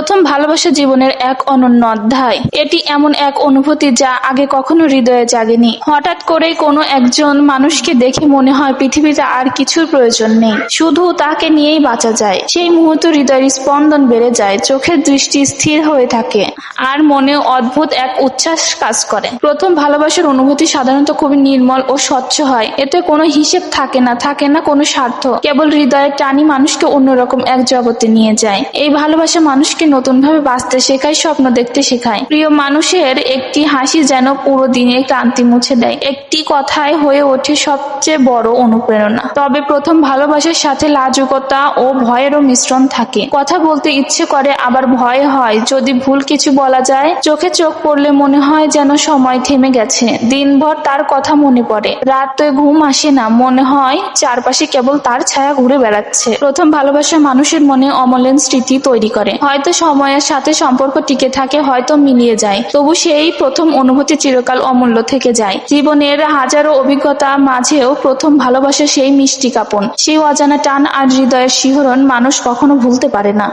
প্রথম ভালোবাসা জীবনের এক অনন্য অধ্যায়। এটি এমন এক অনুভূতি যা আগে কখনো হৃদয়ে জাগেনি। হঠাৎ করেই কোনো একজন মানুষকে দেখে মনে হয় পৃথিবীতে আর কিছুর প্রয়োজন নেই। শুধু তাকে নিয়েই বাঁচা যায়। সেই মুহূর্ত হৃদয়ের স্পন্দন বেড়ে যায়, চোখের দৃষ্টি স্থির হয়ে থাকে, আর মনে অদ্ভুত এক উচ্ছ্বাস কাজ করে। প্রথম ভালোবাসার অনুভূতি সাধারণত খুবই নির্মল ও স্বচ্ছ হয়। এতে কোনো হিসেব থাকে না থাকে না কোনো স্বার্থ। কেবল হৃদয়ের টানি মানুষকে অন্যরকম এক জগতে নিয়ে যায়। এই ভালোবাসা মানুষকে নতুনভাবে বাঁচতে শেখায়, স্বপ্ন দেখতে শেখায়। প্রিয় মানুষের একটি হাসি যেন পুরো দিনের ক্লান্তি মুছে দেয়। একটি কথায় হয়ে ওঠে সবচেয়ে বড় অনুপ্রেরণা। তবে প্রথম ভালোবাসার সাথে লাজুকতা ও ভয়েরও মিশ্রণ থাকে। কথা বলতে ইচ্ছে করে, আবার ভয় হয়। যদি ভুল কিছু বলা যায়, চোখে চোখ পড়লে মনে হয় যেন সময় থেমে গেছে। দিনভর তার কথা মনে পড়ে। রাত রাতে ঘুম আসে না। মনে হয় চারপাশে কেবল তার ছায়া ঘুরে বেড়াচ্ছে। প্রথম ভালোবাসা মানুষের মনে অমলেন স্মৃতি তৈরি করে। হয়তো সময়ের সাথে সম্পর্ক টিকে থাকে হয়তো মিলিয়ে যায়। তবু সেই প্রথম অনুভূতি চিরকাল অমূল্য থেকে যায়। জীবনের হাজারো অভিজ্ঞতা মাঝেও প্রথম ভালোবাসা সেই মিষ্টি কাপন। সেই অজানা টান আর হৃদয়ের শিহরণ মানুষ কখনো ভুলতে পারে না।